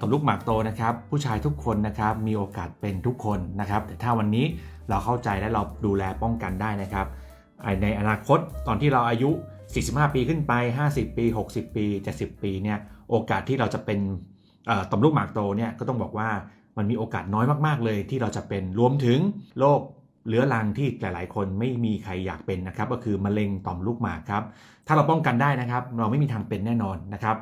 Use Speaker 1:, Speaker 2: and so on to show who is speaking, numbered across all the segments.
Speaker 1: ต่อมลูกหมากโตนะครับผู้ชายทุกคนนะครับมีโอกาสเป็นทุกคนนะครับ แต่ถ้าวันนี้เราเข้าใจและเราดูแลป้องกันได้นะครับ ในอนาคตตอนที่เราอายุ 45 ปีขึ้นไป 50 ปี 60 ปี 70 ปีเนี่ยโอกาสที่เราจะเป็นต่อมลูกหมากโตเนี่ยก็ต้องบอกว่ามันมีโอกาสน้อยมากๆเลยที่เราจะเป็นรวมถึงโรค เรื้อรังที่หลาย ๆ คนไม่มีใครอยากเป็นนะครับ ก็คือมะเร็งต่อมลูกหมากครับ ถ้าเราป้องกันได้นะครับ เราไม่มีทางเป็นแน่นอนนะครับ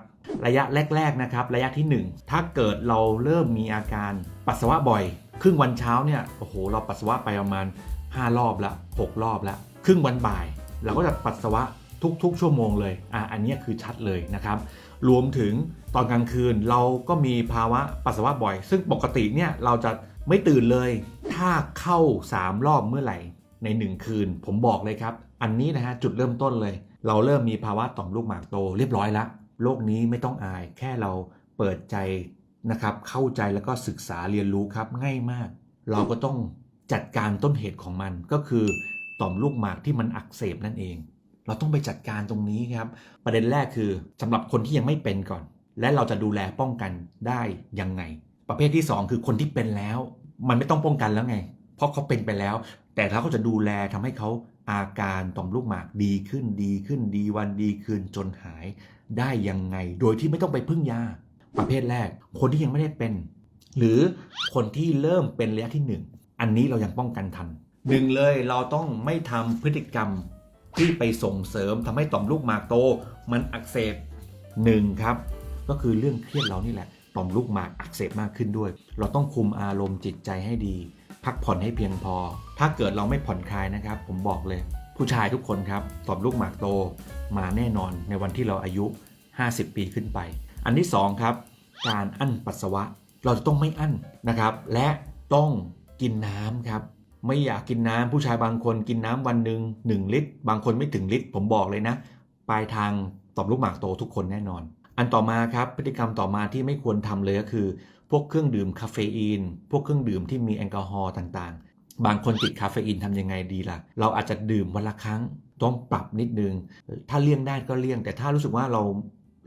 Speaker 1: ระยะแรก ๆ นะครับ ระยะที่ 1 ถ้าเกิดเราเริ่มมีอาการปัสสาวะบ่อย ครึ่งวันเช้าเนี่ย โอ้โห เราปัสสาวะไปประมาณ 5 รอบละ 6 รอบละ ครึ่งวันบ่าย เราก็จะปัสสาวะทุก ๆ ชั่วโมงเลย อะ อันนี้คือชัดเลยนะครับ รวมถึงตอนกลางคืนเราก็มีภาวะปัสสาวะบ่อย ซึ่งปกติเนี่ยเราจะไม่ตื่นเลย ถ้าเข้า 3 รอบเมื่อไหร่ใน 1 คืน ผมบอกเลยครับ อันนี้นะฮะจุดเริ่มต้นเลย เราเริ่มมีภาวะต่อมลูกหมากโตเรียบร้อยแล้วโรคนี้ไม่ต้องอาย แค่เราเปิดใจนะครับเข้าใจแล้วก็ศึกษาเรียนรู้ครับง่ายมาก เราก็ต้องจัดการต้นเหตุของมันก็คือต่อมลูกหมากที่มันอักเสบนั่นเอง เราต้องไปจัดการตรงนี้ครับ ประเด็นแรกคือสำหรับคนที่ยังไม่เป็นก่อน และเราจะดูแลป้องกันได้ยังไง ประเภทที่ 2 คือคนที่เป็นแล้ว มันไม่ต้องป้องกันแล้วไง เพราะเขาเป็นไปแล้ว แต่เราก็จะดูแลทำให้เขาอาการต่อมลูกหมากดีขึ้นดีขึ้นดีวันดีคืนจนหายได้ยังไง โดยที่ไม่ต้องไปพึ่งยา ประเภทแรก คนที่ยังไม่ได้เป็น หรือคนที่เริ่มเป็นระยะที่ 1 อันนี้เรายังป้องกันทันหนึ่งเลยเราต้องไม่ทำพฤติกรรมที่ไปส่งเสริมทำให้ต่อมลูกหมากโต มันอักเสบหนึ่งครับ ก็คือเรื่องเครียดเรานี่แหละ ต่อมลูกหมากอักเสบมากขึ้นด้วย เราต้องคุมอารมณ์จิตใจให้ดี พักผ่อนให้เพียงพอ ถ้าเกิดเราไม่ผ่อนคลายนะครับ ผมบอกเลย ผู้ชายทุกคนครับต่อมลูกหมากโตมาแน่นอนในวันที่เราอายุ 50 ปีขึ้นไป อันที่สองครับการอั้นปัสสาวะ เราจะต้องไม่อั้นนะครับ และต้องกินน้ำครับไม่อยากกินน้ำผู้ชายบางคนกินน้ำวันหนึ่ง1ลิตร บางคนไม่ถึงลิตร ผมบอกเลยนะ ปลายทางต่อมลูกหมากโตทุกคนแน่นอน อันต่อมาครับพฤติกรรมต่อมาที่ไม่ควรทำเลยก็คือ พวกเครื่องดื่มคาเฟอีน พวกเครื่องดื่มที่มีแอลกอฮอล์ต่างๆ บางคนติดคาเฟอีนทำยังไงดีล่ะ เราอาจจะดื่มวันละครั้งต้องปรับนิดนึง ถ้าเลี่ยงได้ก็เลี่ยง แต่ถ้ารู้สึกว่าเรา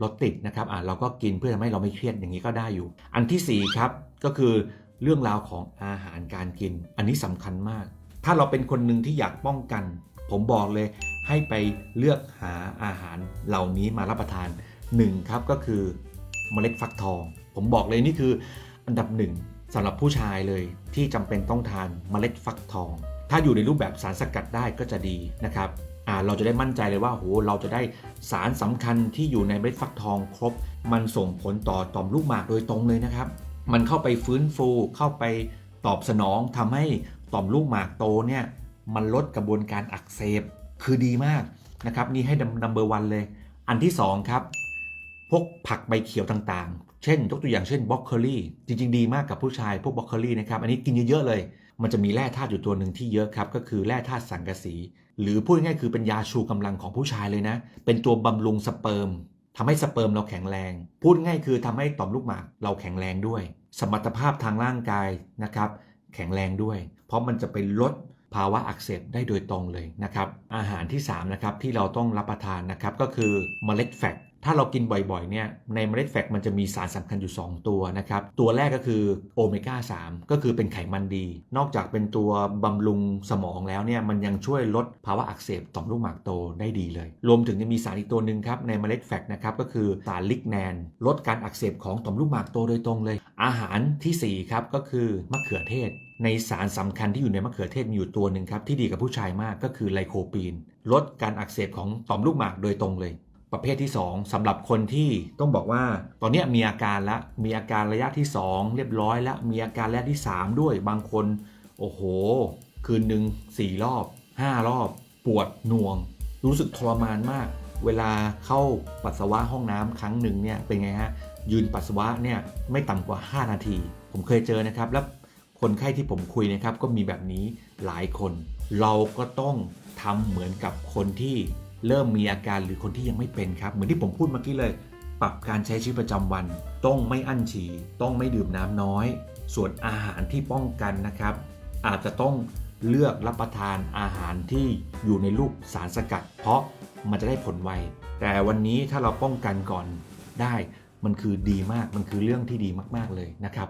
Speaker 1: เราติดนะครับอ่าเราก็กินเพื่อทำให้เราไม่เครียดอย่างนี้ก็ได้อยู่ อันที่สี่ครับก็คือเรื่องราวของอาหารการกิน อันนี้สำคัญมาก ถ้าเราเป็นคนหนึ่งที่อยากป้องกัน ผมบอกเลย ให้ไปเลือกหาอาหารเหล่านี้มารับประทานหนึ่งครับก็คือเมล็ดฟักทอง ผมบอกเลยนี่คืออันดับหนึ่งสำหรับผู้ชายเลยที่จำเป็นต้องทานเมล็ดฟักทอง ถ้าอยู่ในรูปแบบสารสกัดได้ก็จะดีนะครับเราจะได้มั่นใจเลยว่าโหเราจะได้สารสำคัญที่อยู่ในเมล็ดฟักทองครบ มันส่งผลต่อต่อมลูกหมากโดยตรงเลยนะครับ มันเข้าไปฟื้นฟูเข้าไปตอบสนองทำให้ต่อมลูกหมากโตเนี่ยมันลดกระบวนการอักเสบ คือดีมากนะครับนี่ให้นัมเบอร์วันเลย อันที่ 2 ครับ พวกผักใบเขียวต่างๆ เช่น ยกตัวอย่างเช่นบล็อกเคอรี่จริง ๆ ดีมากกับผู้ชายพวกบล็อกเคอรี่นะครับอันนี้กินเยอะ ๆ เลย มันจะมีแร่ธาตุอยู่ตัวหนึ่งที่เยอะครับ ก็คือแร่ธาตุสังกะสี หรือพูดง่ายๆคือเป็นยาชูกำลังของผู้ชายเลยนะ เป็นตัวบำรุงสเปิร์มทำให้สเปิร์มเราแข็งแรง พูดง่ายคือทำให้ต่อมลูกหมากเราแข็งแรงด้วย สมรรถภาพทางร่างกายนะครับ แข็งแรงด้วย เพราะมันจะไปลด ภาวะอักเสบได้โดยตรงเลยนะครับ อาหารที่3นะครับที่เราต้องรับประทานนะครับก็คือเมล็ดแฟก ถ้าเรากินบ่อยๆเนี่ยในเมล็ดแฟกมันจะมีสารสำคัญอยู่ 2 ตัวนะครับ ตัวแรกก็คือโอเมก้า 3 ก็คือเป็นไขมันดี นอกจากเป็นตัวบำรุงสมองแล้วเนี่ยมันยังช่วยลดภาวะอักเสบต่อมลูกหมากโตได้ดีเลย รวมถึงยังมีสารอีกตัวหนึ่งครับในเมล็ดแฟกนะครับก็คือสารลิกแนน ลดการอักเสบของต่อมลูกหมากโตโดยตรงเลย อาหารทีสี่4ครับก็คือมะเขือเทศในสารสำคัญที่อยู่ในมะเขือเทศมีอยู่ตัวหนึ่งครับที่ดีกับผู้ชายมากก็คือไลโคปีน ลดการอักเสบของต่อมลูกหมากโดยตรงเลย ประเภทที่ 2สำหรับคนที่ต้องบอกว่า ตอนนี้มีอาการละมีอาการระยะที่ 2 เรียบร้อยแล้วมีอาการระยะที่ 3 ด้วยบางคน โอ้โห คืนหนึ่ง4 รอบ 5 รอบ ปวดหน่วง รู้สึกทรมานมาก เวลาเข้าปัสสาวะห้องน้ำครั้งหนึ่งเนี่ยเป็นไงฮะยืนปัสสาวะเนี่ยไม่ต่ำกว่า 5 นาที ผมเคยเจอนะครับแล้วคนไข้ที่ผมคุยนะครับก็มีแบบนี้หลายคน เราก็ต้องทำเหมือนกับคนที่ เริ่มมีอาการหรือคนที่ยังไม่เป็นครับ เหมือนที่ผมพูดเมื่อกี้เลย ปรับการใช้ชีวิตประจำวัน ต้องไม่อั้นฉี่ต้องไม่ดื่มน้ำน้อย ส่วนอาหารที่ป้องกันนะครับ อาจจะต้องเลือกรับประทานอาหารที่อยู่ในรูปสารสกัด เพราะมันจะได้ผลไว แต่วันนี้ถ้าเราป้องกันก่อนได้ มันคือดีมากมันคือเรื่องที่ดีมาก ๆเลยนะครับ